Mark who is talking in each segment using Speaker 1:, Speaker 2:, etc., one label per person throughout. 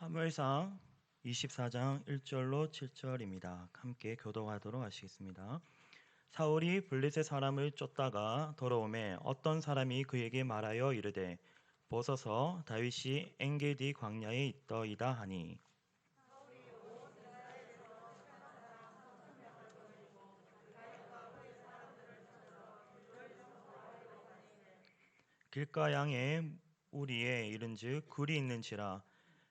Speaker 1: 사무엘상 24장 1절로 7절입니다. 함께 교도하도록 하시겠습니다. 사울이 블레셋 사람을 쫓다가 돌아오매 어떤 사람이 그에게 말하여 이르되 벗어서 다윗이 엔게디 광야에 있더이다 하니 길가 양에 우리에 이른즉 굴이 있는지라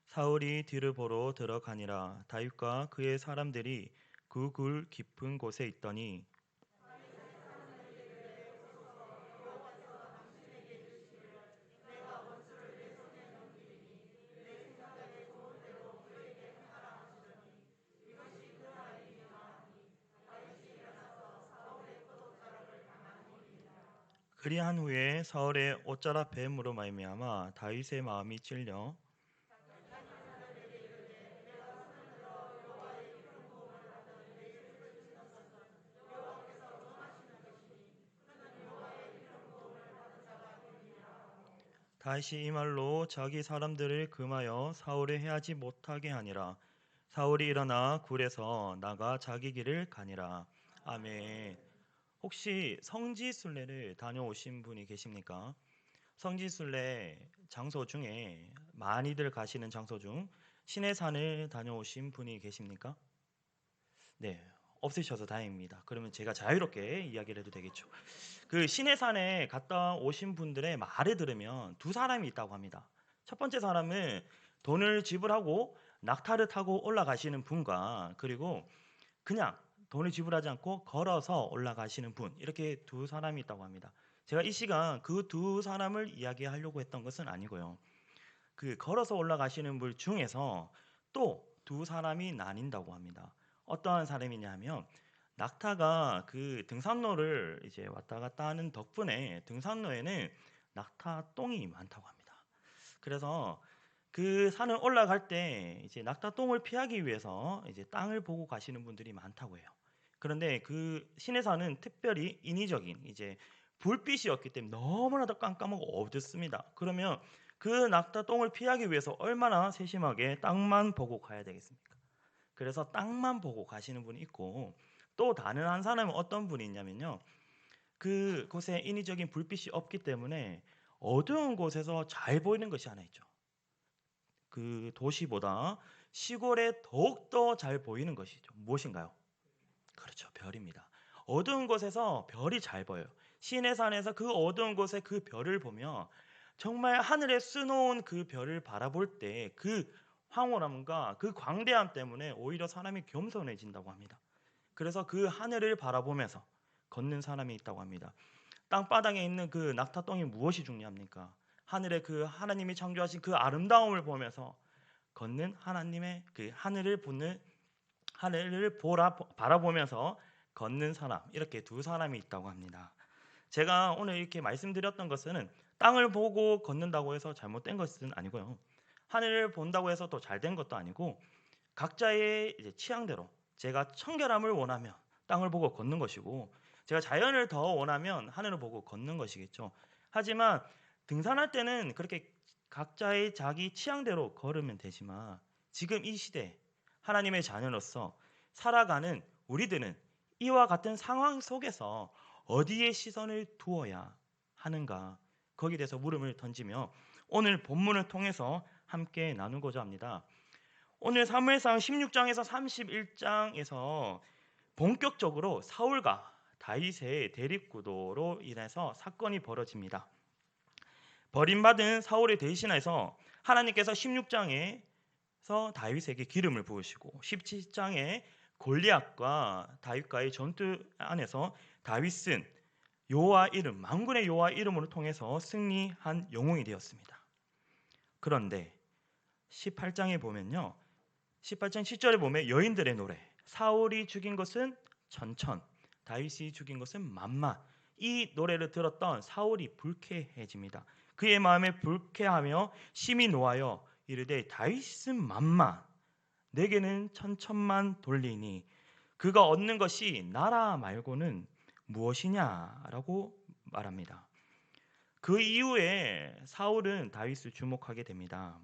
Speaker 1: 사울이 뒤를 보러 들어가니라. 다윗과 그의 사람들이 그 굴 깊은 곳에 있더니 그리한 후에 사울의 옷자락 뱀으로 말미암아 다윗의 마음이 찔려 다시 이 말로 자기 사람들을 금하여 사울을 해하지 못하게 하니라. 사울이 일어나 굴에서 나가 자기 길을 가니라. 아멘. 혹시 성지 순례를 다녀오신 분이 계십니까? 성지 순례 장소 중에 많이들 가시는 장소 중 신해산을 다녀오신 분이 계십니까? 네, 없으셔서 다행입니다. 그러면 제가 자유롭게 이야기를 해도 되겠죠. 그 신해산에 갔다 오신 분들의 말을 들으면 두 사람이 있다고 합니다. 첫 번째 사람은 돈을 지불하고 낙타를 타고 올라가시는 분과 그리고 그냥 돈을 지불하지 않고 걸어서 올라가시는 분 이렇게 두 사람이 있다고 합니다. 제가 이 시간 그 두 사람을 이야기하려고 했던 것은 아니고요. 그 걸어서 올라가시는 분 중에서 또 두 사람이 나뉜다고 합니다. 어떠한 사람이냐면 낙타가 그 등산로를 이제 왔다 갔다 하는 덕분에 등산로에는 낙타 똥이 많다고 합니다. 그래서 그 산을 올라갈 때 이제 낙타 똥을 피하기 위해서 이제 땅을 보고 가시는 분들이 많다고 해요. 그런데 그 신해산은 특별히 인위적인 이제 불빛이었기 때문에 너무나도 깜깜하고 어둡습니다. 그러면 그 낙타 똥을 피하기 위해서 얼마나 세심하게 땅만 보고 가야 되겠습니까? 그래서 땅만 보고 가시는 분이 있고 또 다른 한 사람은 어떤 분이 있냐면요. 그 곳에 인위적인 불빛이 없기 때문에 어두운 곳에서 잘 보이는 것이 하나 있죠. 그 도시보다 시골에 더욱더 잘 보이는 것이죠. 무엇인가요? 그렇죠. 별입니다. 어두운 곳에서 별이 잘 보여요. 시내산에서 그 어두운 곳에 그 별을 보면 정말 하늘에 쓰놓은 그 별을 바라볼 때 그 황홀함과 그 광대함 때문에 오히려 사람이 겸손해진다고 합니다. 그래서 그 하늘을 바라보면서 걷는 사람이 있다고 합니다. 땅바닥에 있는 그 낙타 똥이 무엇이 중요합니까? 하늘의 그 하나님이 창조하신 그 아름다움을 보면서 걷는 하나님의 그 하늘을 보는 하늘을 보라 바라보면서 걷는 사람 이렇게 두 사람이 있다고 합니다. 제가 오늘 이렇게 말씀드렸던 것은 땅을 보고 걷는다고 해서 잘못된 것은 아니고요. 하늘을 본다고 해서 또잘된 것도 아니고 각자의 이제 취향대로 제가 청결함을 원하면 땅을 보고 걷는 것이고 제가 자연을 더 원하면 하늘을 보고 걷는 것이겠죠. 하지만 등산할 때는 그렇게 각자의 자기 취향대로 걸으면 되지만 지금 이 시대 하나님의 자녀로서 살아가는 우리들은 이와 같은 상황 속에서 어디에 시선을 두어야 하는가 거기에 대해서 물음을 던지며 오늘 본문을 통해서 함께 나누고자 합니다. 오늘 사무엘상 16장에서 31장에서 본격적으로 사울과 다윗의 대립구도로 인해서 사건이 벌어집니다. 버림받은 사울의 대신해서 하나님께서 16장에서 다윗에게 기름을 부으시고 17장에 골리앗과 다윗과의 전투 안에서 다윗은 여호와 이름 만군의 여호와 이름으로 통해서 승리한 영웅이 되었습니다. 그런데 18장에 보면요. 18장 10절에 보면 여인들의 노래 사울이 죽인 것은 천천 다윗이 죽인 것은 만만 이 노래를 들었던 사울이 불쾌해집니다. 그의 마음에 불쾌하며 심히 놓아여 이르되 다윗은 만만 내게는 천천만 돌리니 그가 얻는 것이 나라 말고는 무엇이냐라고 말합니다. 그 이후에 사울은 다윗을 주목하게 됩니다.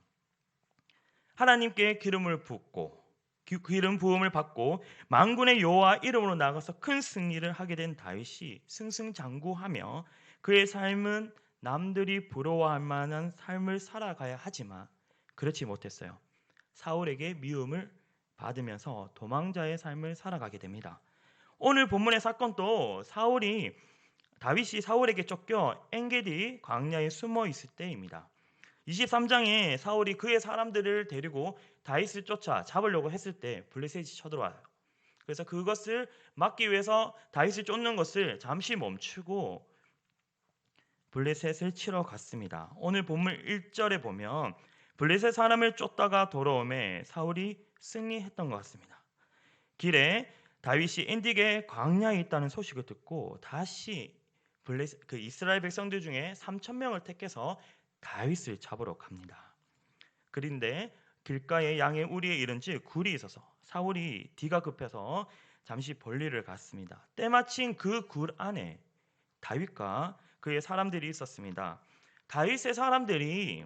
Speaker 1: 하나님께 기름을 붓고 기- 기름 부음을 받고 만군의 여호와 이름으로 나가서 큰 승리를 하게 된 다윗이 승승장구하며 그의 삶은 남들이 부러워할 만한 삶을 살아가야 하지만 그렇지 못했어요. 사울에게 미움을 받으면서 도망자의 삶을 살아가게 됩니다. 오늘 본문의 사건도 사울이 다윗이 사울에게 쫓겨 엔게디 광야에 숨어 있을 때입니다. 23장에 사울이 그의 사람들을 데리고 다윗을 쫓아 잡으려고 했을 때 블레셋이 쳐들어와요. 그래서 그것을 막기 위해서 다윗을 쫓는 것을 잠시 멈추고 블레셋을 치러 갔습니다. 오늘 본문 1절에 보면 블레셋 사람을 쫓다가 돌아오매 사울이 승리했던 것 같습니다. 길에 다윗이 엔딕의 광야에 있다는 소식을 듣고 다시 블레셋 그 이스라엘 백성들 중에 3천 명을 택해서 다윗을 잡으러 갑니다. 그런데 길가에 양의 우리에 이른지 굴이 있어서 사울이 뒤가 급해서 잠시 볼일을 갔습니다. 때마침 그 굴 안에 다윗과 그의 사람들이 있었습니다. 다윗의 사람들이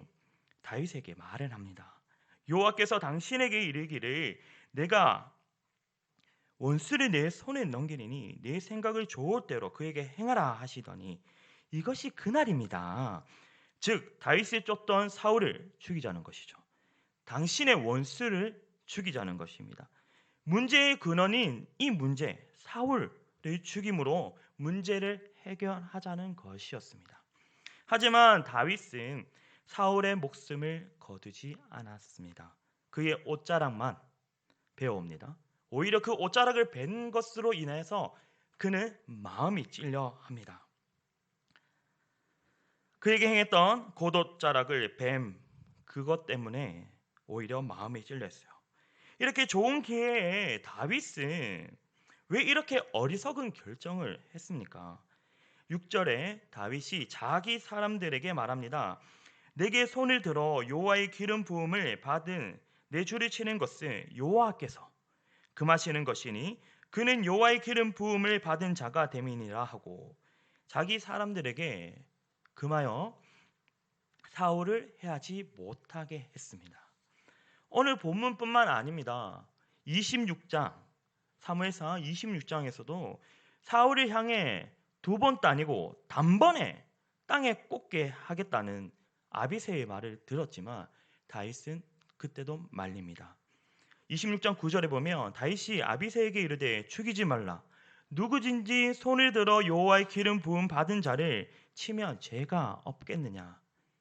Speaker 1: 다윗에게 말을 합니다. 여호와께서 당신에게 이르기를 내가 원수를 내 손에 넘기리니 내 생각을 좋을 대로 그에게 행하라 하시더니 이것이 그날입니다. 즉 다윗이 쫓던 사울을 죽이자는 것이죠. 당신의 원수를 죽이자는 것입니다. 문제의 근원인 이 문제 사울을 죽임으로 문제를 해결하자는 것이었습니다. 하지만 다윗은 사울의 목숨을 거두지 않았습니다. 그의 옷자락만 베어옵니다. 오히려 그 옷자락을 벤 것으로 인해서 그는 마음이 찔려 합니다. 그에게 행했던 고옷자락을 뱀 그것 때문에 오히려 마음이 찔렸어요. 이렇게 좋은 기회에 다윗은 왜 이렇게 어리석은 결정을 했습니까? 6절에 다윗이 자기 사람들에게 말합니다. 내게 손을 들어 여호와의 기름 부음을 받은 내 줄을 치는 것은 여호와께서 금하시는 것이니 그는 여호와의 기름 부음을 받은 자가 됨이니라 하고 자기 사람들에게 금하여 사울을 해하지 못하게 했습니다. 오늘 본문뿐만 아닙니다. 26장 사무엘상 26장에서도 사울을 향해 두 번도 아니고 단번에 땅에 꽂게 하겠다는 아비새의 말을 들었지만 다윗은 그때도 말립니다. 26장 9절에 보면 다윗이 아비새에게 이르되 죽이지 말라 누구든지 손을 들어 여호와의 기름 부음 받은 자를 치면 죄가 없겠느냐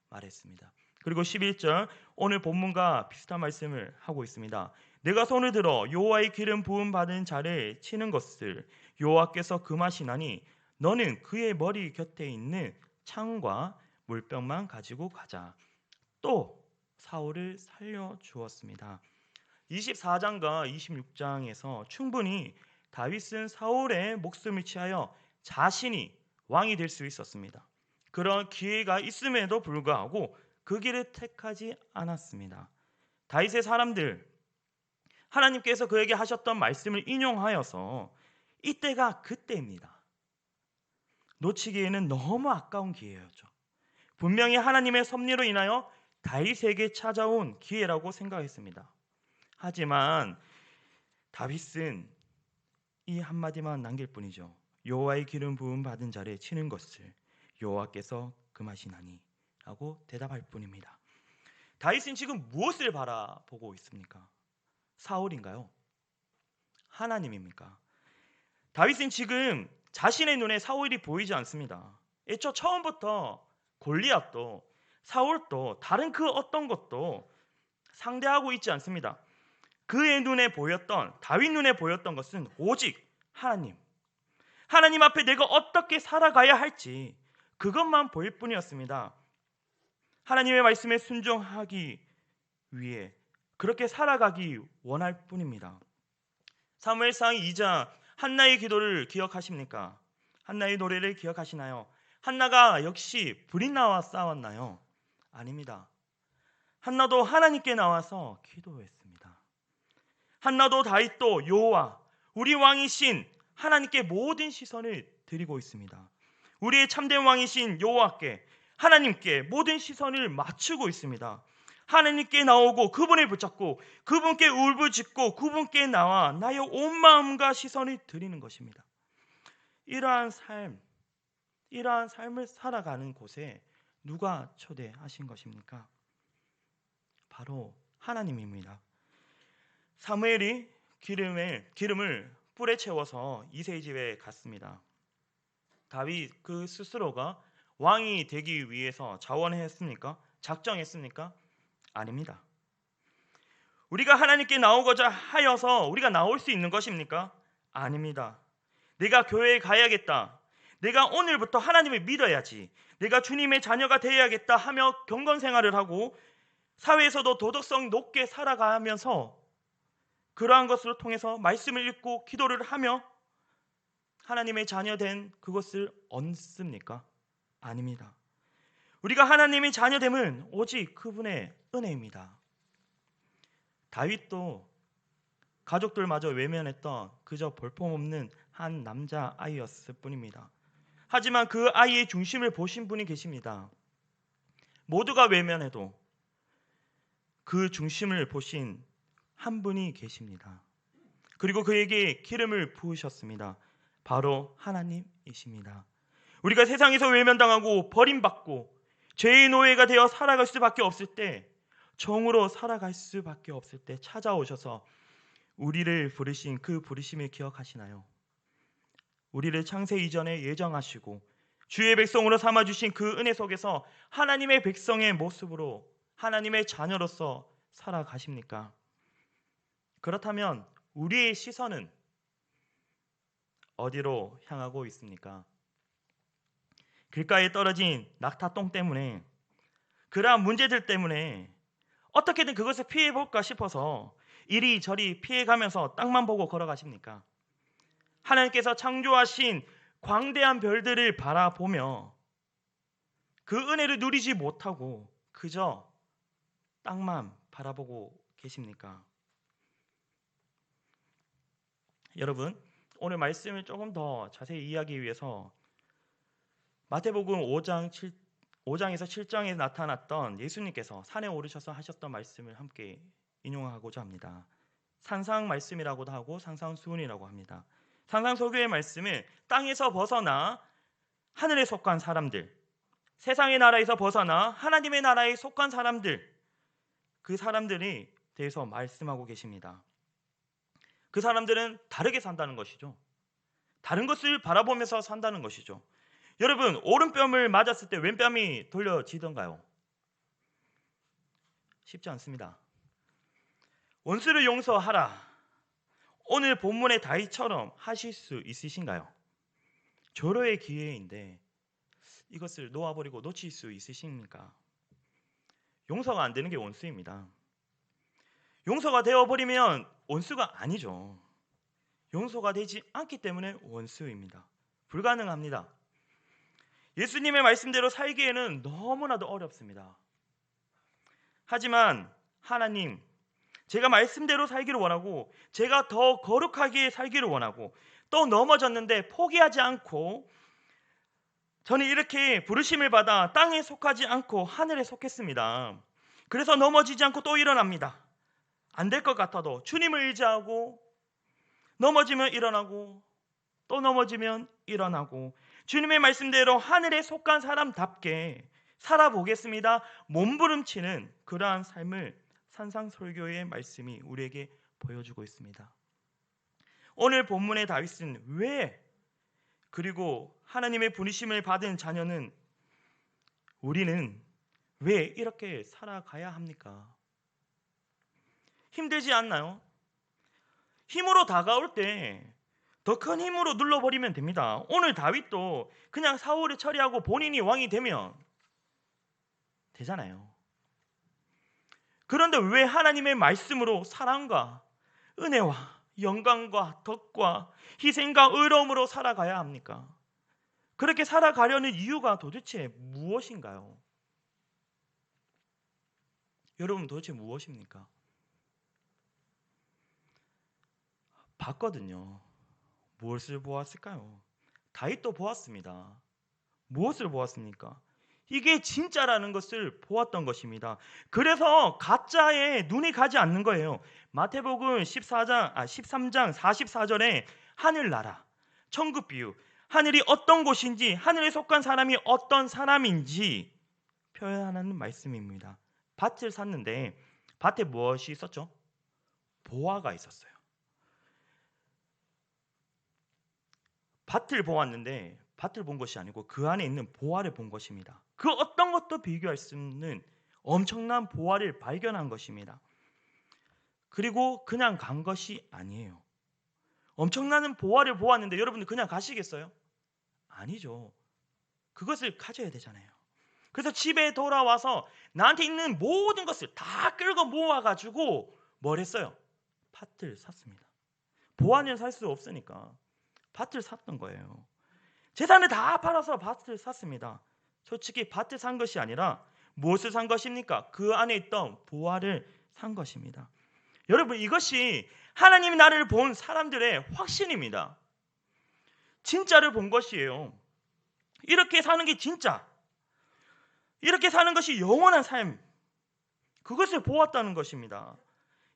Speaker 1: 말했습니다. 그리고 11절 오늘 본문과 비슷한 말씀을 하고 있습니다. 내가 손을 들어 여호와의 기름 부음 받은 자를 치는 것을 여호와께서 금하시나니 너는 그의 머리 곁에 있는 창과 물병만 가지고 가자. 또 사울을 살려 주었습니다. 24장과 26장에서 충분히 다윗은 사울의 목숨을 취하여 자신이 왕이 될 수 있었습니다. 그런 기회가 있음에도 불구하고 그 길을 택하지 않았습니다. 다윗의 사람들 하나님께서 그에게 하셨던 말씀을 인용하여서 이때가 그때입니다. 놓치기에는 너무 아까운 기회였죠. 분명히 하나님의 섭리로 인하여 다윗에게 찾아온 기회라고 생각했습니다. 하지만 다윗은 이 한마디만 남길 뿐이죠. 여호와의 기름 부음 받은 자를 치는 것을 여호와께서 금하시나니 라고 대답할 뿐입니다. 다윗은 지금 무엇을 바라보고 있습니까? 사울인가요? 하나님입니까? 다윗은 지금 자신의 눈에 사울이 보이지 않습니다. 애초 처음부터 골리앗도 사울도 다른 그 어떤 것도 상대하고 있지 않습니다. 그의 눈에 보였던 다윗 눈에 보였던 것은 오직 하나님. 하나님 앞에 내가 어떻게 살아가야 할지 그것만 보일 뿐이었습니다. 하나님의 말씀에 순종하기 위해 그렇게 살아가기 원할 뿐입니다. 사무엘상 2장 한나의 기도를 기억하십니까? 한나의 노래를 기억하시나요? 한나가 역시 불이 나와 싸웠나요? 아닙니다. 한나도 하나님께 나와서 기도했습니다. 한나도 다윗도 여호와 우리 왕이신 하나님께 모든 시선을 드리고 있습니다. 우리의 참된 왕이신 여호와께 하나님께 모든 시선을 맞추고 있습니다. 하나님께 나오고 그분을 붙잡고 그분께 울부짖고 그분께 나와 나의 온 마음과 시선을 드리는 것입니다. 이러한 삶, 이러한 삶을 살아가는 곳에 누가 초대하신 것입니까? 바로 하나님입니다. 사무엘이 기름을 기름을 뿔에 채워서 이세의 집에 갔습니다. 다윗 그 스스로가 왕이 되기 위해서 자원했습니까? 작정했습니까? 아닙니다. 우리가 하나님께 나오고자 하여서 우리가 나올 수 있는 것입니까? 아닙니다. 내가 교회에 가야겠다. 내가 오늘부터 하나님을 믿어야지. 내가 주님의 자녀가 되어야겠다 하며 경건 생활을 하고 사회에서도 도덕성 높게 살아가면서 그러한 것을 통해서 말씀을 읽고 기도를 하며 하나님의 자녀된 그것을 얻습니까? 아닙니다. 우리가 하나님의 자녀됨은 오직 그분의 은혜입니다. 다윗도 가족들마저 외면했던 그저 볼품없는 한 남자 아이였을 뿐입니다. 하지만 그 아이의 중심을 보신 분이 계십니다. 모두가 외면해도 그 중심을 보신 한 분이 계십니다. 그리고 그에게 기름을 부으셨습니다. 바로 하나님이십니다. 우리가 세상에서 외면당하고 버림받고 죄의 노예가 되어 살아갈 수밖에 없을 때 정으로 살아갈 수밖에 없을 때 찾아오셔서 우리를 부르신 그 부르심을 기억하시나요? 우리를 창세 이전에 예정하시고 주의 백성으로 삼아 주신 그 은혜 속에서 하나님의 백성의 모습으로 하나님의 자녀로서 살아가십니까? 그렇다면 우리의 시선은 어디로 향하고 있습니까? 길가에 떨어진 낙타 똥 때문에 그러한 문제들 때문에 어떻게든 그것을 피해 볼까 싶어서 이리저리 피해 가면서 땅만 보고 걸어가십니까? 하나님께서 창조하신 광대한 별들을 바라보며 그 은혜를 누리지 못하고 그저 땅만 바라보고 계십니까? 여러분, 오늘 말씀을 조금 더 자세히 이해하기 위해서 마태복음 5장 7 5장에서 7장에 나타났던 예수님께서 산에 오르셔서 하셨던 말씀을 함께 인용하고자 합니다. 산상 말씀이라고도 하고 상상 수훈이라고 합니다. 상상 소교의 말씀은 땅에서 벗어나 하늘에 속한 사람들, 세상의 나라에서 벗어나 하나님의 나라에 속한 사람들, 그 사람들이 대해서 말씀하고 계십니다. 그 사람들은 다르게 산다는 것이죠. 다른 것을 바라보면서 산다는 것이죠. 여러분, 오른뺨을 맞았을 때 왼뺨이 돌려지던가요? 쉽지 않습니다. 원수를 용서하라. 오늘 본문의 다이처럼 하실 수 있으신가요? 절호의 기회인데 이것을 놓아버리고 놓칠 수 있으십니까? 용서가 안 되는 게 원수입니다. 용서가 되어버리면 원수가 아니죠. 용서가 되지 않기 때문에 원수입니다. 불가능합니다. 예수님의 말씀대로 살기에는 너무나도 어렵습니다. 하지만 하나님, 제가 말씀대로 살기를 원하고 제가 더 거룩하게 살기를 원하고 또 넘어졌는데 포기하지 않고 저는 이렇게 부르심을 받아 땅에 속하지 않고 하늘에 속했습니다. 그래서 넘어지지 않고 또 일어납니다. 안 될 것 같아도 주님을 의지하고 넘어지면 일어나고 또 넘어지면 일어나고 주님의 말씀대로 하늘에 속한 사람답게 살아보겠습니다. 몸부림치는 그러한 삶을 산상설교의 말씀이 우리에게 보여주고 있습니다. 오늘 본문의 다윗은 왜 그리고 하나님의 부르심을 받은 자녀는 우리는 왜 이렇게 살아가야 합니까? 힘들지 않나요? 힘으로 다가올 때 더 큰 힘으로 눌러버리면 됩니다. 오늘 다윗도 그냥 사울을 처리하고 본인이 왕이 되면 되잖아요. 그런데 왜 하나님의 말씀으로 사랑과 은혜와 영광과 덕과 희생과 의로움으로 살아가야 합니까? 그렇게 살아가려는 이유가 도대체 무엇인가요? 여러분 도대체 무엇입니까? 봤거든요. 무엇을 보았을까요? 다윗도 보았습니다. 무엇을 보았습니까? 이게 진짜라는 것을 보았던 것입니다. 그래서 가짜에 눈이 가지 않는 거예요. 마태복음 14장 아 13장 44절에 하늘나라 천국 비유 하늘이 어떤 곳인지 하늘에 속한 사람이 어떤 사람인지 표현하는 말씀입니다. 밭을 샀는데 밭에 무엇이 있었죠? 보화가 있었어요. 밭을 보았는데 밭을 본 것이 아니고 그 안에 있는 보화를 본 것입니다. 그 어떤 것도 비교할 수 없는 엄청난 보화를 발견한 것입니다. 그리고 그냥 간 것이 아니에요. 엄청난 보화를 보았는데 여러분들 그냥 가시겠어요? 아니죠. 그것을 가져야 되잖아요. 그래서 집에 돌아와서 나한테 있는 모든 것을 다 끌고 모아가지고 뭘 했어요? 밭을 샀습니다. 보화는 살수 없으니까 밭을 샀던 거예요. 재산을 다 팔아서 밭을 샀습니다. 솔직히 밭을 산 것이 아니라 무엇을 산 것입니까? 그 안에 있던 보화를 산 것입니다. 여러분 이것이 하나님이 나를 본 사람들의 확신입니다. 진짜를 본 것이에요. 이렇게 사는 게 진짜. 이렇게 사는 것이 영원한 삶. 그것을 보았다는 것입니다.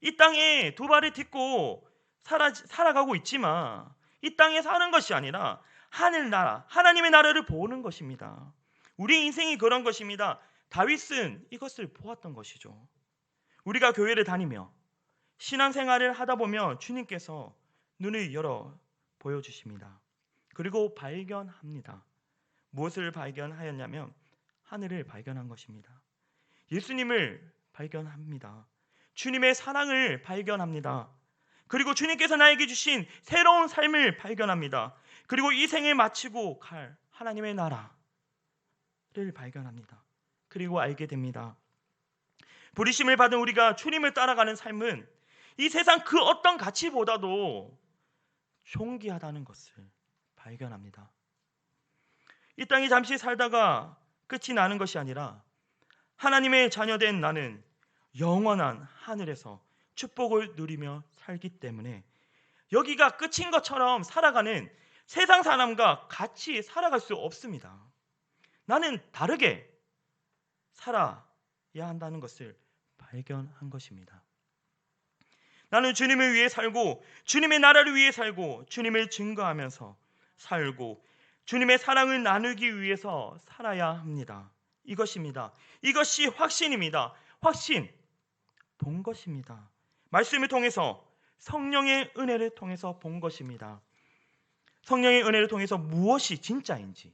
Speaker 1: 이 땅에 두 발을 딛고 살아, 살아가고 있지만 이 땅에 사는 것이 아니라 하늘 나라, 하나님의 나라를 보는 것입니다. 우리 인생이 그런 것입니다. 다윗은 이것을 보았던 것이죠. 우리가 교회를 다니며 신앙생활을 하다 보면 주님께서 눈을 열어 보여주십니다. 그리고 발견합니다. 무엇을 발견하였냐면 하늘을 발견한 것입니다. 예수님을 발견합니다. 주님의 사랑을 발견합니다. 그리고 주님께서 나에게 주신 새로운 삶을 발견합니다. 그리고 이 생을 마치고 갈 하나님의 나라를 발견합니다. 그리고 알게 됩니다. 부리심을 받은 우리가 주님을 따라가는 삶은 이 세상 그 어떤 가치보다도 존귀하다는 것을 발견합니다. 이 땅에 잠시 살다가 끝이 나는 것이 아니라 하나님의 자녀된 나는 영원한 하늘에서 축복을 누리며 살기 때문에 여기가 끝인 것처럼 살아가는 세상 사람과 같이 살아갈 수 없습니다. 나는 다르게 살아야 한다는 것을 발견한 것입니다. 나는 주님을 위해 살고 주님의 나라를 위해 살고 주님을 증거하면서 살고 주님의 사랑을 나누기 위해서 살아야 합니다. 이것입니다. 이것이 확신입니다. 확신 본 것입니다. 말씀을 통해서 성령의 은혜를 통해서 본 것입니다. 성령의 은혜를 통해서 무엇이 진짜인지,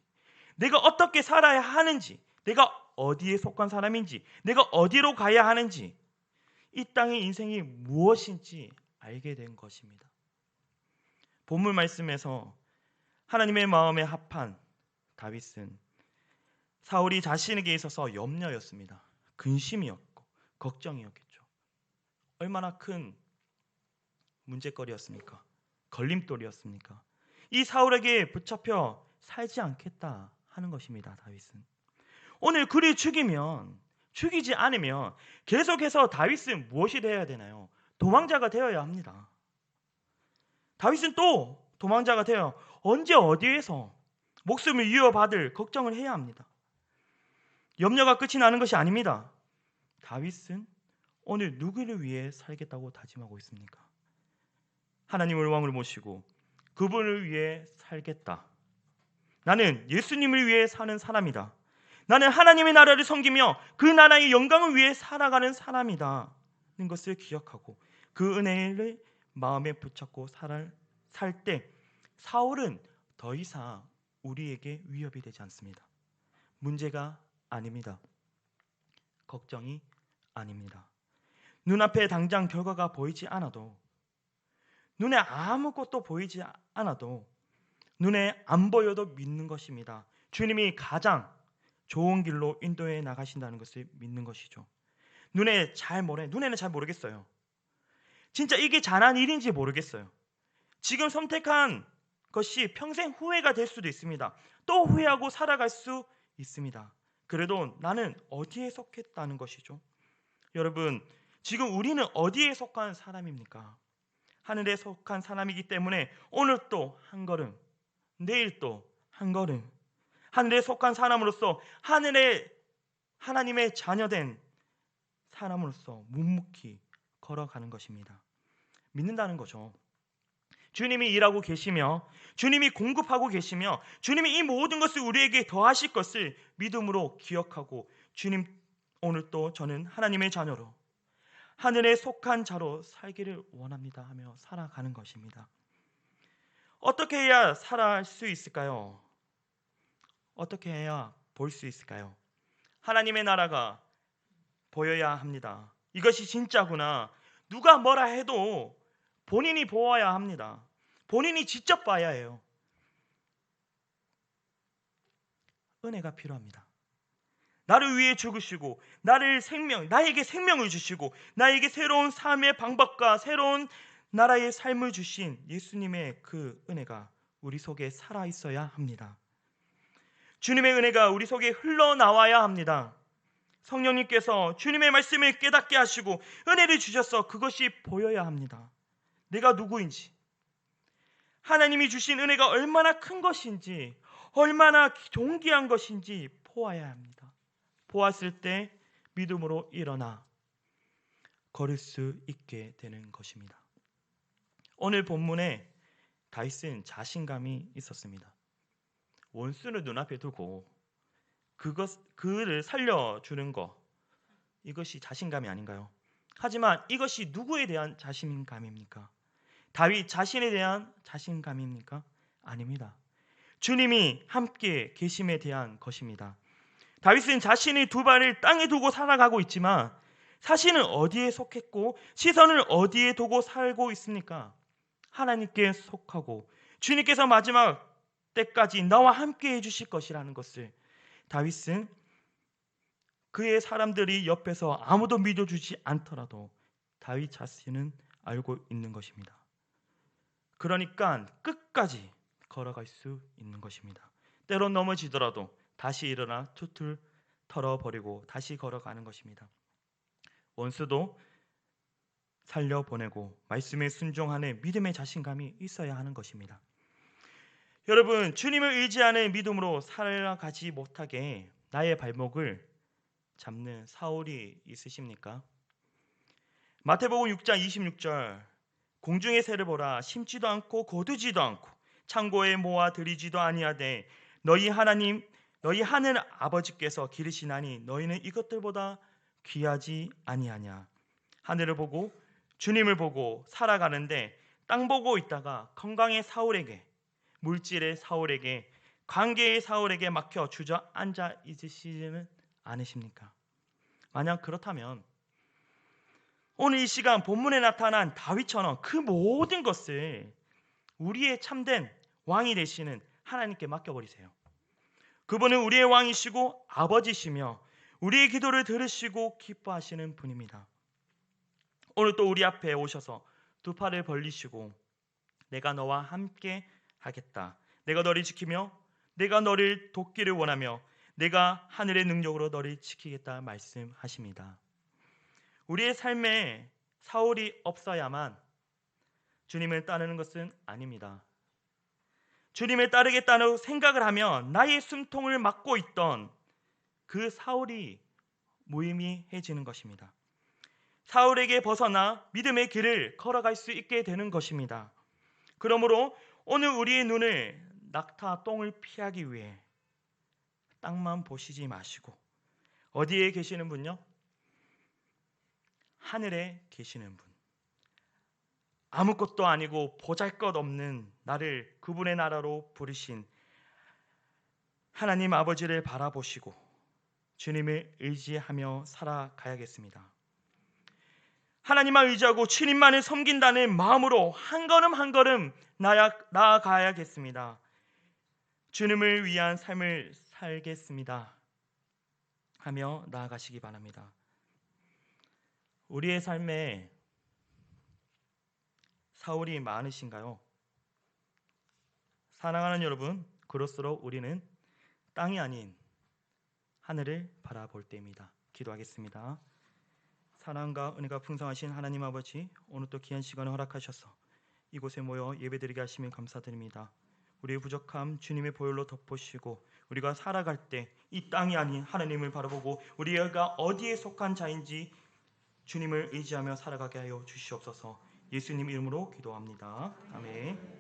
Speaker 1: 내가 어떻게 살아야 하는지, 내가 어디에 속한 사람인지, 내가 어디로 가야 하는지, 이 땅의 인생이 무엇인지 알게 된 것입니다. 본문 말씀에서 하나님의 마음에 합한 다윗은 사울이 자신에게 있어서 염려였습니다. 근심이었고 걱정이었겠죠. 얼마나 큰 문제거리였습니까? 걸림돌이었습니까? 이 사울에게 붙잡혀 살지 않겠다 하는 것입니다. 다윗은 오늘 그리 죽이면 죽이지 않으면 계속해서 다윗은 무엇이 되어야 되나요? 도망자가 되어야 합니다. 다윗은 또 도망자가 되어 언제 어디에서 목숨을 이어받을 걱정을 해야 합니다. 염려가 끝이 나는 것이 아닙니다. 다윗은 오늘 누구를 위해 살겠다고 다짐하고 있습니까? 하나님을 왕을 모시고 그분을 위해 살겠다. 나는 예수님을 위해 사는 사람이다. 나는 하나님의 나라를 섬기며 그 나라의 영광을 위해 살아가는 사람이다. 는 것을 기억하고 그 은혜를 마음에 붙잡고 살 때 사울은 더 이상 우리에게 위협이 되지 않습니다. 문제가 아닙니다. 걱정이 아닙니다. 눈앞에 당장 결과가 보이지 않아도 눈에 아무것도 보이지 않아도 눈에 안 보여도 믿는 것입니다. 주님이 가장 좋은 길로 인도해 나가신다는 것을 믿는 것이죠. 눈에 잘 모르 눈에는 잘 모르겠어요. 진짜 이게 잘한 일인지 모르겠어요. 지금 선택한 것이 평생 후회가 될 수도 있습니다. 또 후회하고 살아갈 수 있습니다. 그래도 나는 어디에 속했다는 것이죠. 여러분, 지금 우리는 어디에 속한 사람입니까? 하늘에 속한 사람이기 때문에 오늘 또 한 걸음, 내일 또 한 걸음, 하늘에 속한 사람으로서 하늘의 하나님의 자녀된 사람으로서 묵묵히 걸어가는 것입니다. 믿는다는 거죠. 주님이 일하고 계시며 주님이 공급하고 계시며 주님이 이 모든 것을 우리에게 더하실 것을 믿음으로 기억하고 주님 오늘 또 저는 하나님의 자녀로 하늘에 속한 자로 살기를 원합니다 하며 살아가는 것입니다. 어떻게 해야 살아갈 수 있을까요? 어떻게 해야 볼 수 있을까요? 하나님의 나라가 보여야 합니다. 이것이 진짜구나. 누가 뭐라 해도 본인이 보아야 합니다. 본인이 직접 봐야 해요. 은혜가 필요합니다. 나를 위해 죽으시고 나를 생명 나에게 생명을 주시고 나에게 새로운 삶의 방법과 새로운 나라의 삶을 주신 예수님의 그 은혜가 우리 속에 살아 있어야 합니다. 주님의 은혜가 우리 속에 흘러나와야 합니다. 성령님께서 주님의 말씀을 깨닫게 하시고 은혜를 주셔서 그것이 보여야 합니다. 내가 누구인지, 하나님이 주신 은혜가 얼마나 큰 것인지, 얼마나 존귀한 것인지 보아야 합니다. 보았을 때 믿음으로 일어나 걸을 수 있게 되는 것입니다. 오늘 본문에 다윗은 자신감이 있었습니다. 원수를 눈앞에 두고 그것 그를 살려주는 것 이것이 자신감이 아닌가요? 하지만 이것이 누구에 대한 자신감입니까? 다윗 자신에 대한 자신감입니까? 아닙니다. 주님이 함께 계심에 대한 것입니다. 다윗은 자신의 두 발을 땅에 두고 살아가고 있지만 사실은 어디에 속했고 시선을 어디에 두고 살고 있습니까? 하나님께 속하고 주님께서 마지막 때까지 나와 함께 해주실 것이라는 것을 다윗은 그의 사람들이 옆에서 아무도 믿어주지 않더라도 다윗 자신은 알고 있는 것입니다. 그러니까 끝까지 걸어갈 수 있는 것입니다. 때론 넘어지더라도 다시 일어나 툴툴 털어버리고 다시 걸어가는 것입니다. 원수도 살려보내고 말씀에 순종하는 믿음의 자신감이 있어야 하는 것입니다. 여러분, 주님을 의지하는 믿음으로 살아가지 못하게 나의 발목을 잡는 사울이 있으십니까? 마태복음 6장 26절 공중의 새를 보라 심지도 않고 거두지도 않고 창고에 모아 들이지도 아니하되 너희 하나님 너희 하늘 아버지께서 기르시나니 너희는 이것들보다 귀하지 아니하냐 하늘을 보고 주님을 보고 살아가는데 땅 보고 있다가 건강의 사울에게 물질의 사울에게 관계의 사울에게 막혀 주저앉아 있으시지는 않으십니까? 만약 그렇다면 오늘 이 시간 본문에 나타난 다윗처럼 그 모든 것을 우리의 참된 왕이 되시는 하나님께 맡겨버리세요. 그분은 우리의 왕이시고 아버지시며 우리의 기도를 들으시고 기뻐하시는 분입니다. 오늘 또 우리 앞에 오셔서 두 팔을 벌리시고 내가 너와 함께 하겠다. 내가 너를 지키며 내가 너를 돕기를 원하며 내가 하늘의 능력으로 너를 지키겠다 말씀하십니다. 우리의 삶에 사울이 없어야만 주님을 따르는 것은 아닙니다. 주님을 따르겠다는 생각을 하면 나의 숨통을 막고 있던 그 사울이 무의미해지는 것입니다. 사울에게 벗어나 믿음의 길을 걸어갈 수 있게 되는 것입니다. 그러므로 오늘 우리의 눈을 낙타 똥을 피하기 위해 땅만 보시지 마시고 어디에 계시는 분요? 하늘에 계시는 분. 아무것도 아니고 보잘것 없는 나를 그분의 나라로 부르신 하나님 아버지를 바라보시고 주님을 의지하며 살아가야겠습니다. 하나님만 의지하고 주님만을 섬긴다는 마음으로 한 걸음 한 걸음 나아가야겠습니다. 주님을 위한 삶을 살겠습니다. 하며 나아가시기 바랍니다. 우리의 삶에 사울이 많으신가요? 사랑하는 여러분, 그럴수록 우리는 땅이 아닌 하늘을 바라볼 때입니다. 기도하겠습니다. 사랑과 은혜가 풍성하신 하나님 아버지, 오늘 또 귀한 시간을 허락하셔서 이곳에 모여 예배드리게 하시면 감사드립니다. 우리의 부족함 주님의 보혈로 덮으시고 우리가 살아갈 때 이 땅이 아닌 하나님을 바라보고 우리가 어디에 속한 자인지 주님을 의지하며 살아가게 하여 주시옵소서. 예수님 이름으로 기도합니다. 아멘.